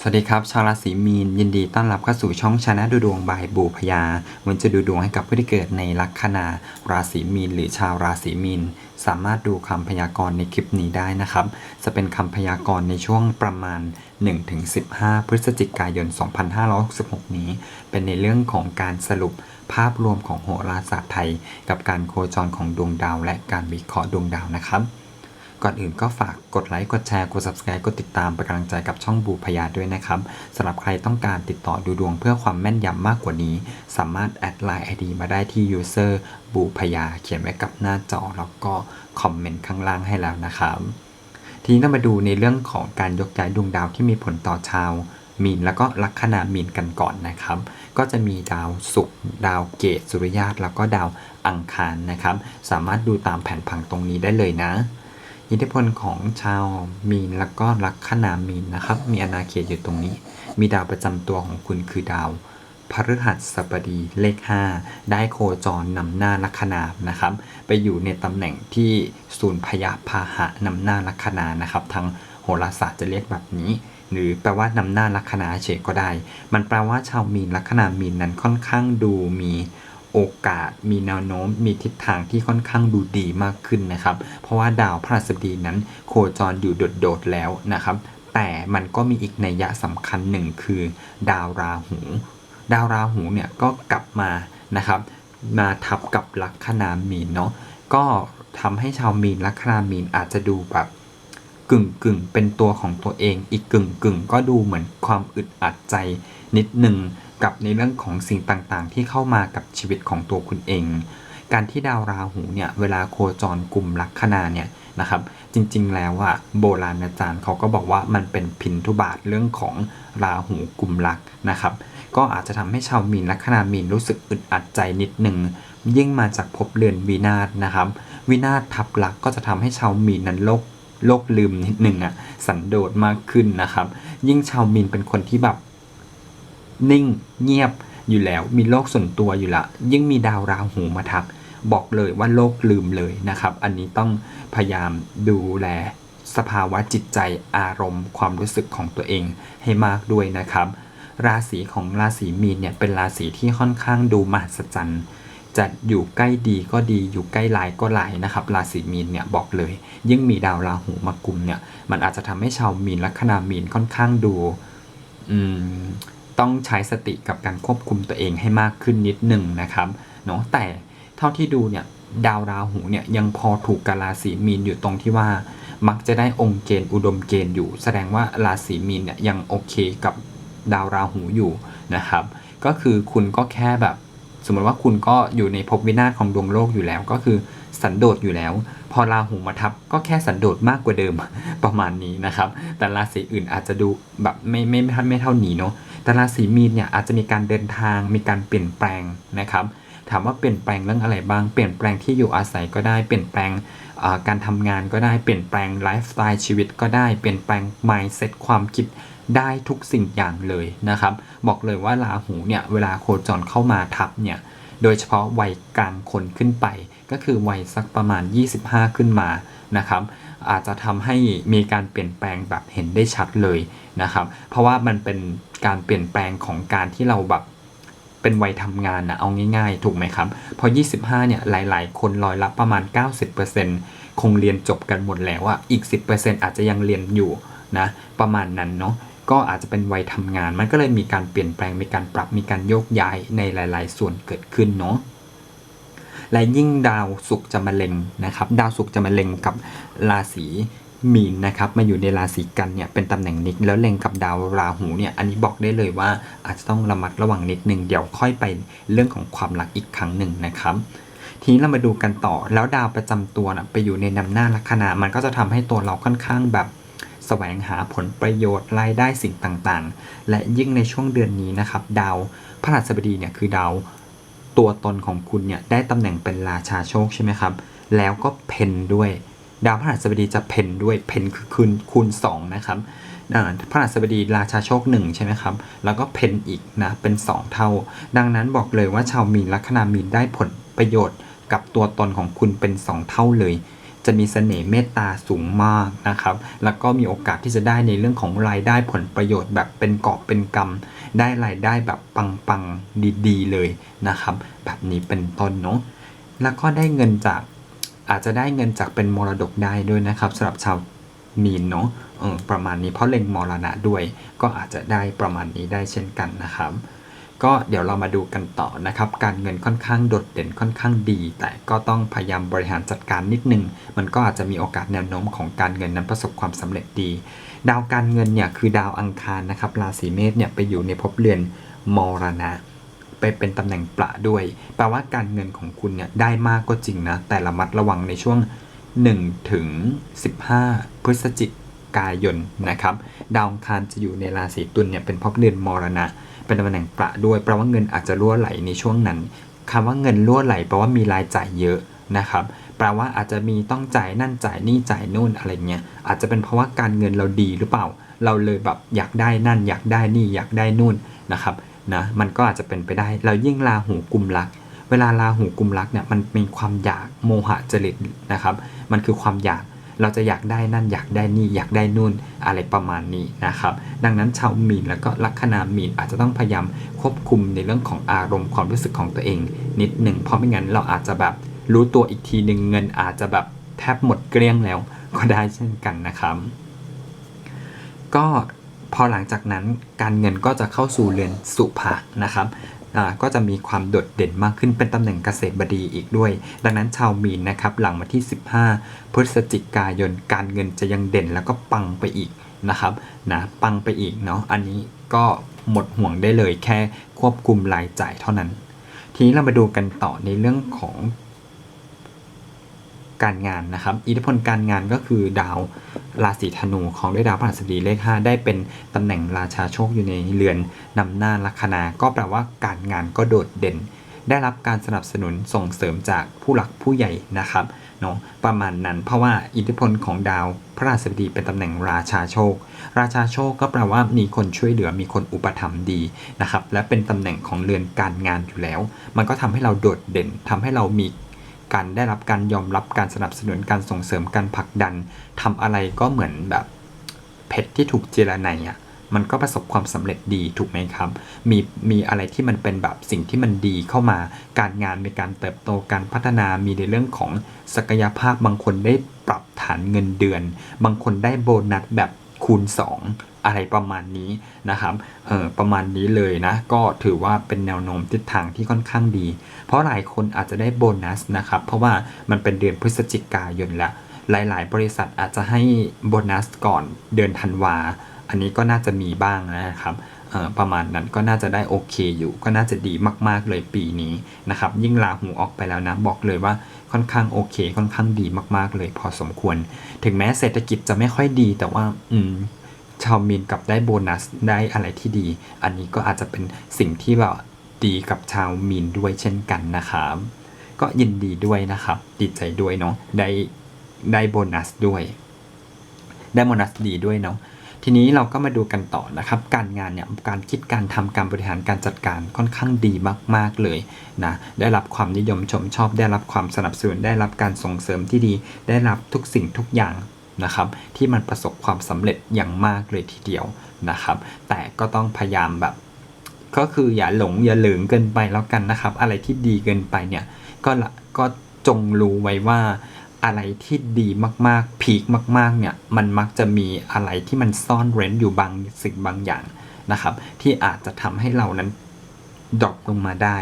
สวัสดีครับ ชาวราศีมีนยินดีต้อนรับเข้าสู่ช่องชนะดูดวงบายบูพยาวันจะดูดวงให้กับผู้ที่เกิดในลัคนาราศีมีนหรือชาวราศีมีนสามารถดูคำพยากรณ์ในคลิปนี้ได้นะครับ จะเป็นคำพยากรณ์ในช่วงประมาณ 1-15 พฤศจิกายน 2566 นี้ เป็นในเรื่องของการสรุปภาพรวมของโหราศาสตร์ไทย กับการโคจรของดวงดาว และการวิเคราะห์ดวงดาวนะครับ ก่อนอื่นก็ฝากกดไลค์ กดแชร์ กด subscribe กดติดตามเป็นกำลังใจกับช่องบูพยาด้วยนะครับสำหรับใครต้องการติดต่อดูดวงเพื่อความแม่นยำมากกว่านี้ สามารถแอดไลน์ ID มาได้ที่ user บูพยาเขียนไว้กับหน้าจอ แล้วก็คอมเมนต์ข้างล่างให้แล้วนะครับทีนี้เรามาดูในเรื่องของการยกย้ายดวงดาวที่มีผลต่อชาวมีนแล้วก็ลัคนามีนกันก่อนนะครับ ก็จะมีดาวศุกร์ดาวเกตสุริยาตแล้วก็ดาวอังคารนะครับ สามารถดูตามแผนผังตรงนี้ได้เลยนะ อิทธิพลของชาวมีนแล้วก็ลัคนามีนนะครับ มีอาณาเขตอยู่ตรงนี้ มีดาวประจำตัวของคุณคือดาวพฤหัสบดีเลข 5 ได้โคจรนำหน้าลัคนานะครับ ไปอยู่ในตำแหน่งที่ศูนย์พยาพาหะนำหน้าลัคนานะครับ ทางโหราศาสตร์จะเรียกแบบนี้ หรือแปลว่านำหน้าลัคนาเฉยก็ได้ มันแปลว่าชาวมีนลัคนามีนนั้นค่อนข้างดูมี โอกาสมีแนวโน้มมีทิศทางที่ค่อนข้างดูดีมากขึ้นนะครับ เพราะว่าดาวพฤหัสบดีนั้นโคจรอยู่โดดๆแล้วนะครับ แต่มันก็มีอีกนัยยะสำคัญหนึ่งคือ ดาวราหู ดาวราหูเนี่ยก็กลับมานะครับมาทับกับลัคนามีนเนาะก็ทำให้ชาวมีนลัคนามีนอาจจะดูแบบกึ่งกึ่งเป็นตัวของตัวเอง อีกกึ่งกึ่งก็ดูเหมือนความอึดอัดใจนิดหนึ่ง กับในเรื่องของสิ่งต่างๆ ที่เข้ามากับชีวิตของตัวคุณเอง การที่ดาวราหูเนี่ยเวลาโคจรกลุ่มลัคนาเนี่ยนะครับ จริงๆแล้วอะโบราณอาจารย์เขาก็บอกว่ามันเป็นพินทุบาทเรื่องของราหูกลุ่มลักนะครับ ก็อาจจะทำให้ชาวมีนลัคนามีนรู้สึกอึดอัดใจนิดหนึ่งยิ่งมาจากภพเรือนวินาศนะครับ วินาศทับลักก็จะทำให้ชาวมีนนั้นโลกโลกลืมนิดหนึ่งอะสันโดษมากขึ้นนะครับ ยิ่งชาวมีนเป็นคนที่แบบ นิ่ง เงียบอยู่แล้ว มีโลกส่วนตัวอยู่ละ ยิ่งมีดาวราหูมาทับบอกเลยว่าโลกลืมเลยนะครับ อันนี้ต้องพยายามดูแลสภาวะจิตใจอารมณ์ ความรู้สึกของตัวเองให้มากด้วยนะครับ ราศีของราศีมีนเนี่ยเป็นราศีที่ค่อนข้างดูมหัศจรรย์จะอยู่ใกล้ดีก็ดีอยู่ใกล้ลายก็ลายนะครับ ราศีมีนเนี่ยบอกเลย ยิ่งมีดาวราหูมากุมเนี่ย มันอาจจะทำให้ชาวมีนลัคนามีนค่อนข้างดู อืม ต้องใช้สติกับการควบคุมตัวเองให้มากขึ้นนิดหนึ่งนะครับเนาะแต่เท่าที่ดูเนี่ยดาวราหูเนี่ยยังพอถูกกับราศีมีนอยู่ตรงที่ว่า มักจะได้องค์เกณฑ์อุดมเกณฑ์อยู่ แสดงว่าราศีมีนเนี่ยยังโอเคกับดาวราหูอยู่นะครับ ก็คือคุณก็แค่แบบ สมมติว่าคุณก็อยู่ในภพวินาศของดวงโลกอยู่แล้ว ก็คือสันโดษอยู่แล้ว พอราหูมาทับก็แค่สันโดษมากกว่าเดิมประมาณนี้นะครับ แต่ราศีอื่นอาจจะดูแบบไม่ไม่ไม่ไม่เท่านี้เนาะ แต่ราศีมีนเนี่ยอาจจะมีการเดินทางมีการเปลี่ยนแปลงนะครับ ถามว่าเปลี่ยนแปลงเรื่องอะไรบ้าง เปลี่ยนแปลงที่อยู่อาศัยก็ได้ เปลี่ยนแปลงการทำงานก็ได้ เปลี่ยนแปลงไลฟ์สไตล์ชีวิตก็ได้ เปลี่ยนแปลง mindset ความคิดได้ทุกสิ่งอย่างเลยนะครับ บอกเลยว่าราหูเนี่ยเวลาโคจรเข้ามาทับเนี่ย โดยเฉพาะวัยกลางคนขึ้นไป ก็คือวัยสักประมาณ 25 ขึ้นมานะครับ อาจจะทำให้มีการเปลี่ยนแปลงแบบเห็นได้ชัดเลยนะครับ เพราะว่ามันเป็นการเปลี่ยนแปลงของการที่เราแบบเป็นวัยทำงานนะเอาง่ายๆ ถูกไหมครับ พอ 25 เนี่ยหลาย ๆ คนรอยรับประมาณ 90%คงเรียนจบกันหมดแล้วอะอีก 10%อาจจะยังเรียนอยู่นะประมาณนั้นเนาะ ก็อาจจะเป็นวัยทำงาน มันก็เลยมีการเปลี่ยนแปลงมีการปรับมีการโยกย้ายในหลาย ๆ ส่วนเกิดขึ้นเนาะและยิ่งดาวศุกร์จะมาเล็งนะครับ ดาวศุกร์จะมาเล็งกับราศีมีนนะครับมาอยู่ในราศีกันเนี่ยเป็นตำแหน่งนิกแล้วเล็งกับดาวราหูเนี่ยอันนี้บอกได้เลยว่าอาจจะต้องระมัดระวังนิดนึงเดี๋ยวค่อยไปเรื่องของความรักอีกครั้งหนึ่งนะครับ ทีนี้เรามาดูกันต่อแล้วดาวประจำตัวนะไปอยู่ในนำหน้าลัคนามันก็จะทำให้ตัวเราค่อนข้างแบบ แสวงหาผลประโยชน์รายได้สิ่งต่างๆ และยิ่งในช่วงเดือนนี้นะครับ ดาวพฤหัสบดีเนี่ยคือดาวตัวตนของคุณเนี่ยได้ตำแหน่งเป็นราชาโชคใช่ไหมครับ แล้วก็เพนด้วย ดาวพฤหัสบดีจะเพนด้วยเพนคือคูณคูณ2นะครับอ่าพฤหัสบดีราชาโชค1ใช่ไหมครับ แล้วก็เพนอีกนะเป็น 2 เท่า ดังนั้นบอกเลยว่าชาวมีนลัคนามีนได้ผลประโยชน์กับตัวตนของคุณเป็น 2 เท่าเลย จะมีเสน่ห์เมตตาสูงมากนะครับ แล้วก็มีโอกาสที่จะได้ในเรื่องของรายได้ผลประโยชน์แบบเป็นกอบเป็นกำได้รายได้แบบปังๆดีๆเลยนะครับ แบบนี้เป็นต้นเนาะแล้วก็ได้เงินจากอาจจะได้เงินจากเป็นมรดกได้ด้วยนะครับสำหรับชาวมีนเนาะประมาณนี้เพราะเล็งมรณะด้วย ก็อาจจะได้ประมาณนี้ได้เช่นกันนะครับ ก็เดี๋ยวเรามาดูกันต่อนะครับ การเงินค่อนข้างโดดเด่นค่อนข้างดี แต่ก็ต้องพยายามบริหารจัดการนิดนึง มันก็อาจจะมีโอกาสแนวโน้มของการเงินนั้นประสบความสำเร็จดี ดาวการเงินเนี่ยคือดาวอังคารนะครับ ราศีเมษเนี่ยไปอยู่ในภพเรือนมรณะไปเป็นตำแหน่งประด้วย แปลว่าการเงินของคุณเนี่ยได้มากก็จริงนะ แต่ระมัดระวังในช่วง1ถึง15 พฤศจิกายนนะครับ ดาวอังคารจะอยู่ในราศีตุลเนี่ยเป็นภพเรือนมรณะ เป็นตำแหน่งประด้วยแปลว่าเงินอาจจะรั่วไหลในช่วงนั้นคำว่าเงินรั่วไหลแปลว่ามีรายจ่ายเยอะนะครับแปลว่าอาจจะมีต้องจ่ายนั่นจ่ายนี่จ่ายนู่นอะไรเงี้ยอาจจะเป็นเพราะว่าการเงินเราดีหรือเปล่า เราเลยแบบอยากได้นั่น อยากได้นี่อยากได้นู่นนะครับนะมันก็อาจจะเป็นไปได้เรายิ่งราหูกุมรัก เวลาราหูกุมรักเนี่ยมันมีความอยากโมหะจริตนะครับ มันคือความอยาก เราจะอยากได้นั่นอยากได้นี่อยากได้นู่นอะไรประมาณนี้นะครับ ดังนั้นชาวมีนแล้วก็ลัคนามีนอาจจะต้องพยายามควบคุมในเรื่องของอารมณ์ความรู้สึกของตัวเอง นิดหนึ่งเพราะไม่งั้นเราอาจจะแบบรู้ตัวอีกทีหนึ่งเงินอาจจะแบบแทบหมดเกลี้ยงแล้วก็ได้เช่นกันนะครับ ก็พอหลังจากนั้นการเงินก็จะเข้าสู่เรือนสุภะนะครับ ก็จะมีความโดดเด่นมากขึ้นเป็นตำแหน่งเกษตรบดีอีกด้วย ดังนั้นชาวมีนนะครับหลังวันที่ 15 พฤศจิกายนการเงินจะยังเด่นแล้วก็ปังไปอีกนะครับนะปังไปอีกเนาะอันนี้ก็หมดห่วงได้เลยแค่ควบคุมรายจ่ายเท่านั้น ทีนี้เรามาดูกันต่อในเรื่องของ การงานนะครับ อิทธิพลการงานก็คือดาวราศีธนูของด้วยดาวพฤหัสบดีเลข 5 ได้เป็นตำแหน่งราชาโชคอยู่ในเรือนนำหน้าลัคนา ก็แปลว่าการงานก็โดดเด่น ได้รับการสนับสนุนส่งเสริมจากผู้หลักผู้ใหญ่นะครับเนาะประมาณนั้นเพราะว่าอิทธิพลของดาวพระราชบดีเป็นตำแหน่งราชาโชค ราชาโชคก็แปลว่ามีคนช่วยเหลือมีคนอุปถัมภ์ดีนะครับและเป็นตำแหน่งของเรือนการงานอยู่แล้ว มันก็ทำให้เราโดดเด่นทำให้เรามี การได้รับการยอมรับการสนับสนุนการส่งเสริมการผลักดันทำอะไรก็เหมือนแบบเพชรที่ถูกเจรไนอะมันก็ประสบความสำเร็จดีถูกไหมครับ มีมีอะไรที่มันเป็นแบบสิ่งที่มันดีเข้ามา การงานมีการเติบโตการพัฒนามีในเรื่องของศักยภาพบางคนได้ปรับฐานเงินเดือน บางคนได้โบนัสแบบ คูณ 2 อะไรประมาณนี้นะครับเออประมาณนี้เลยนะ ก็ถือว่าเป็นแนวโน้มทิศทางที่ค่อนข้างดี เพราะหลายคนอาจจะได้โบนัสนะครับ เพราะว่ามันเป็นเดือนพฤศจิกายนแล้ว หลาย ๆ บริษัทอาจจะให้โบนัสก่อนเดือนธันวา อันนี้ก็น่าจะมีบ้างนะครับ ประมาณนั้นก็น่าจะได้โอเคอยู่ ก็น่าจะดีมากๆเลยปีนี้นะครับ ยิ่งลาหูออกไปแล้วนะ บอกเลยว่าค่อนข้างโอเค ค่อนข้างดีมากๆเลยพอสมควร ถึงแม้เศรษฐกิจจะไม่ค่อยดีแต่ว่า อืมชาวมีนกลับได้โบนัสได้อะไรที่ดี อันนี้ก็อาจจะเป็นสิ่งที่แบบดีกับชาวมีนด้วยเช่นกันนะครับ ก็ยินดีด้วยนะครับ ดีใจด้วยเนาะได้ได้โบนัสด้วย ได้โบนัสดีด้วยเนาะ ทีนี้เราก็มาดูกันต่อนะครับ การงานเนี่ยการคิดการทำการบริหารการจัดการค่อนข้างดีมาก ๆเลยนะได้รับความนิยมชมชอบ ได้รับความสนับสนุนได้รับการส่งเสริมที่ดี ได้รับทุกสิ่งทุกอย่างนะครับที่มันประสบความสำเร็จอย่างมากเลยทีเดียวนะครับ แต่ก็ต้องพยายามแบบก็คืออย่าหลงอย่าเหลิงเกินไปแล้วกันนะครับ อะไรที่ดีเกินไปเนี่ยก็ก็จงรู้ไว้ว่า อะไรที่ดีมากๆพีคมากๆเนี่ยมันมักจะมีอะไรที่มันซ่อนเร้นอยู่บางสิ่งบางอย่างนะครับ ที่อาจจะทำให้เรานั้นดรอปลงมาได้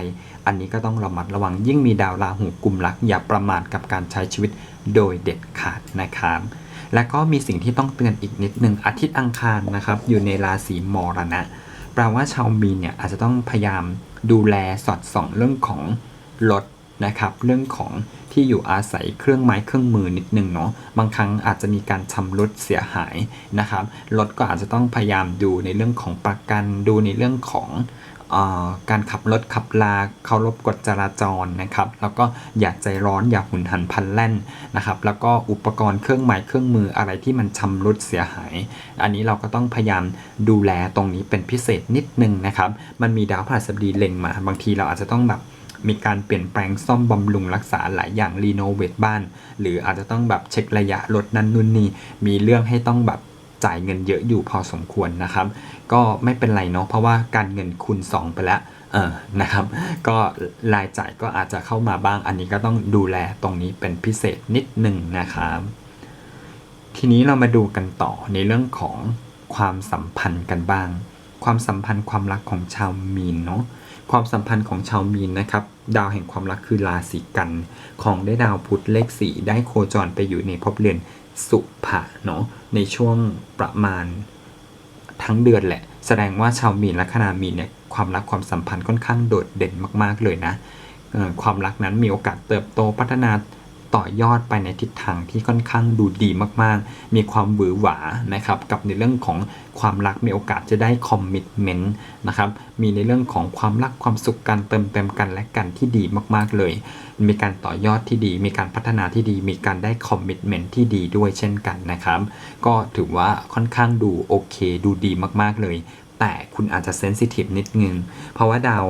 อันนี้ก็ต้องระมัดระวังยิ่งมีดาวราหูกลุ่มรัก อย่าประมาทกับการใช้ชีวิตโดยเด็ดขาดนะครับและก็มีสิ่งที่ต้องเตือนอีกนิดหนึ่งอาทิตย์อังคารนะครับ อยู่ในราศีมรณะแปลว่าชาวมีนเนี่ยอาจจะต้องพยายามดูแลสอดส่องเรื่องของรถ นะครับเรื่องของที่อยู่อาศัยเครื่องไม้เครื่องมือนิดนึงเนาะบางครั้งอาจจะมีการชำรุดเสียหายนะครับรถก็อาจจะต้องพยายามดูในเรื่องของประกันดูในเรื่องของออการขับรถขับลาเคารพกฎจราจรนะครับ แล้วก็อย่าใจร้อนอย่าหุนหันพลันแล่นนะครับ แล้วก็อุปกรณ์เครื่องไม้เครื่องมืออะไรที่มันชำรุดเสียหาย อันนี้เราก็ต้องพยายามดูแลตรงนี้เป็นพิเศษนิดนึงนะครับ มันมีดาวพฤหัสบดีเล็งมา บางทีเราอาจจะต้องแบบ มีการเปลี่ยนแปลงซ่อมบำรุงรักษาหลายอย่างรีโนเวทบ้าน หรืออาจจะต้องแบบเช็คระยะรถนั่นนู่นนี่มีเรื่องให้ต้องแบบจ่ายเงินเยอะอยู่พอสมควรนะครับ ก็ไม่เป็นไรเนาะเพราะว่าการเงินคูณ 2 ไปแล้วเออนะครับ ก็รายจ่ายก็อาจจะเข้ามาบ้าง อันนี้ก็ต้องดูแลตรงนี้เป็นพิเศษนิดหนึ่งนะครับทีนี้เรามาดูกันต่อในเรื่องของความสัมพันธ์กันบ้าง ความสัมพันธ์ความรักของชาวมีนเนาะ ความสัมพันธ์ของชาวมีนนะครับ ดาวแห่งความรักคือราศีกัน ของได้ดาวพุธเลขสี่ได้โคจรไปอยู่ในภพเรือนสุภะเนาะในช่วงประมาณทั้งเดือนแหละ แสดงว่าชาวมีนและคณามีนเนี่ยความรักความสัมพันธ์ค่อนข้างโดดเด่นมาก ๆเลยนะความรักนั้นมีโอกาสเติบโตพัฒนา ต่อยอดไปในทิศทางที่ค่อนข้างดูดีมากๆ มีความหวือหวานะครับกับในเรื่องของความรักมีโอกาสจะได้คอมมิชเมนต์นะครับมีในเรื่องของความรักความสุขการเติมเต็มกันและกันที่ดีมากๆเลย มีการต่อยอดที่ดี มีการพัฒนาที่ดี มีการได้คอมมิชเมนต์ที่ดีด้วยเช่นกันนะครับก็ถือว่าค่อนข้างดูโอเค ดูดีมากๆเลย แต่คุณอาจจะเซนซิทีฟนิดนึงเพราะว่าดาว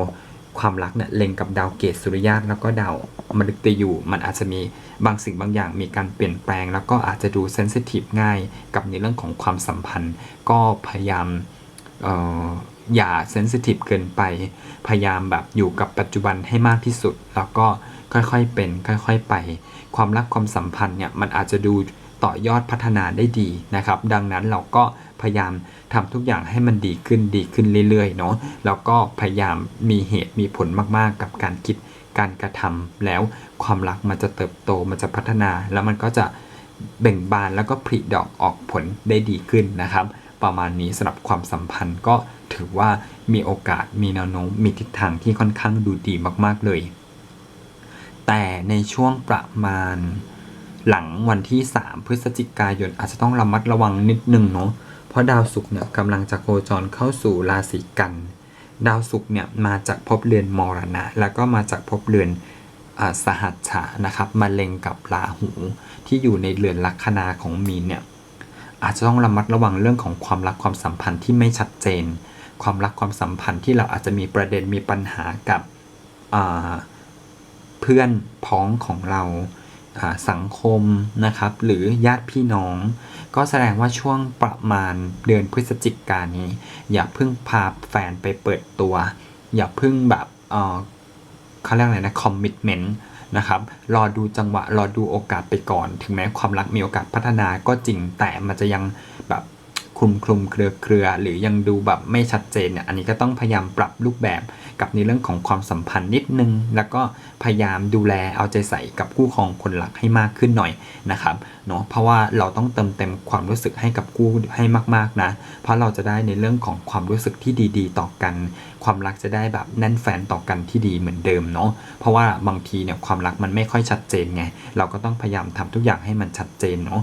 ความรักเนี่ยเล็งกับดาวเกตสุริยะแล้วก็ดาวมฤตยูมันอาจจะมีบางสิ่งบางอย่างมีการเปลี่ยนแปลง แล้วก็อาจจะดูเซนซิทีฟง่ายกับในเรื่องของความสัมพันธ์ ก็พยายามเอ่ออย่าเซนซิทีฟเกินไป พยายามแบบอยู่กับปัจจุบันให้มากที่สุด แล้วก็ค่อยๆเป็น ค่อยๆไป ความรักความสัมพันธ์เนี่ยมันอาจจะดูต่อยอดพัฒนาได้ดีนะครับ ดังนั้นเราก็ พยายามทำทุกอย่างให้มันดีขึ้นดีขึ้นเรื่อยๆเนาะแล้วก็พยายามมีเหตุมีผลมากๆ กับการคิดการกระทำแล้วความรักมันจะเติบโตมันจะพัฒนา แล้วมันก็จะเบ่งบานแล้วก็ผลิดอกออกผลได้ดีขึ้นนะครับ ประมาณนี้สำหรับความสัมพันธ์ก็ถือว่ามีโอกาสมีแนวโน้มมีทิศทางที่ค่อนข้างดูดีมากๆเลย แต่ในช่วงประมาณหลังวันที่ 3 พฤศจิกายนอาจจะต้องระมัดระวังนิดนึงเนาะ ราะดาวศุกร์เนี่ยกำลังจะโคจรเข้าสู่ราศีกัน ดาวศุกร์เนี่ยมาจากภพเรือนมรณะ แล้วก็มาจากภพเรือนอสหัชชะนะครับมาเล็งกับราหูที่อยู่ในเรือนลัคนาของมีนเนี่ยอาจจะต้องระมัดระวังเรื่องของความรักความสัมพันธ์ที่ไม่ชัดเจน ความรักความสัมพันธ์ที่เราอาจจะมีประเด็นมีปัญหากับเพื่อนพ้องของเรา สังคมนะครับ หรือญาติพี่น้อง ก็แสดงว่าช่วงประมาณเดือนพฤศจิกายนนี้ อย่าเพิ่งพาแฟนไปเปิดตัว อย่าเพิ่งแบบเออเขาเรียกอะไรนะคอมมิชเมนต์นะครับ รอดูจังหวะ รอดูโอกาสไปก่อน ถึงแม้ความรักมีโอกาสพัฒนาก็จริงแต่มันจะยังแบบ คลุมคลุมเครือเครือหรือยังดูแบบไม่ชัดเจนเนี่ยอันนี้ก็ต้องพยายามปรับรูปแบบกับในเรื่องของความสัมพันธ์นิดนึง แล้วก็พยายามดูแลเอาใจใส่กับคู่ครองคนรักให้มากขึ้นหน่อยนะครับเนาะเพราะว่าเราต้องเติมเต็มความรู้สึกให้กับคู่ให้มากๆนะ เพราะเราจะได้ในเรื่องของความรู้สึกที่ดี ๆ ต่อกัน ความรักจะได้แบบแน่นแฟนต่อกันที่ดีเหมือนเดิมเนาะเพราะว่าบางทีเนี่ยความรักมันไม่ค่อยชัดเจนไงเราก็ต้องพยายามทำทุกอย่างให้มันชัดเจนเนาะ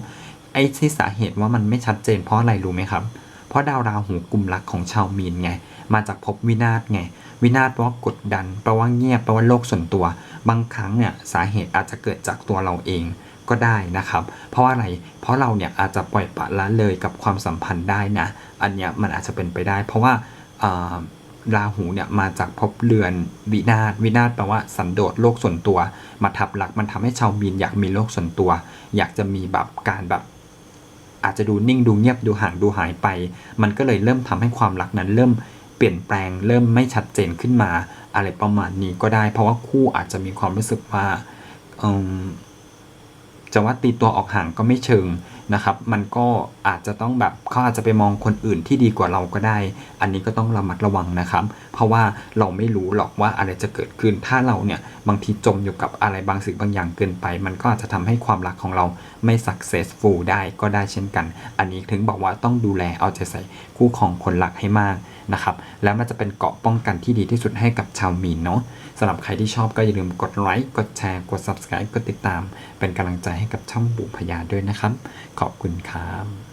ไอ้ที่สาเหตุว่ามันไม่ชัดเจนเพราะอะไรรู้ไหมครับ เพราะดาวราหูกลุ่มรักของชาวมีนไง มาจากภพวินาศไง วินาศแปลว่ากดดันแปลว่าเงียบแปลว่าโลกส่วนตัว บางครั้งเนี่ยสาเหตุอาจจะเกิดจากตัวเราเองก็ได้นะครับ เพราะอะไร เพราะเราเนี่ยอาจจะปล่อยปละละเลยกับความสัมพันธ์ได้นะ อันเนี้ยมันอาจจะเป็นไปได้ เพราะว่าราหูเนี่ยมาจากภพเรือนวินาศวินาศแปลว่าสันโดษโลกส่วนตัว มาทับหลักมันทำให้ชาวมีนอยากมีโลกส่วนตัว อยากจะมีแบบการแบบ อาจจะดูนิ่งดูเงียบดูห่างดูหายไป มันก็เลยเริ่มทำให้ความรักนั้นเริ่มเปลี่ยนแปลง เริ่มไม่ชัดเจนขึ้นมา อะไรประมาณนี้ก็ได้ เพราะว่าคู่อาจจะมีความรู้สึกว่า จะว่าตีตัวออกห่างก็ไม่เชิงนะครับ มันก็อาจจะต้องแบบเขาอาจจะไปมองคนอื่นที่ดีกว่าเราก็ได้ อันนี้ก็ต้องระมัดระวังนะครับ เพราะว่าเราไม่รู้หรอกว่าอะไรจะเกิดขึ้น ถ้าเราเนี่ยบางทีจมอยู่กับอะไรบางสิ่งบางอย่างเกินไป มันก็อาจจะทำให้ความรักของเราไม่ successful ได้ก็ได้เช่นกัน อันนี้ถึงบอกว่าต้องดูแลเอาใจใส่คู่ของคนรักให้มากนะครับ แล้วมันจะเป็นเกราะป้องกันที่ดีที่สุดให้กับชาวมีนเนาะ สำหรับใครที่ชอบก็อย่าลืมกดไลค์กดแชร์กด subscribe กดติดตาม เป็นกำลังใจให้กับช่องบุพยาด้วยนะครับ ขอบคุณครับ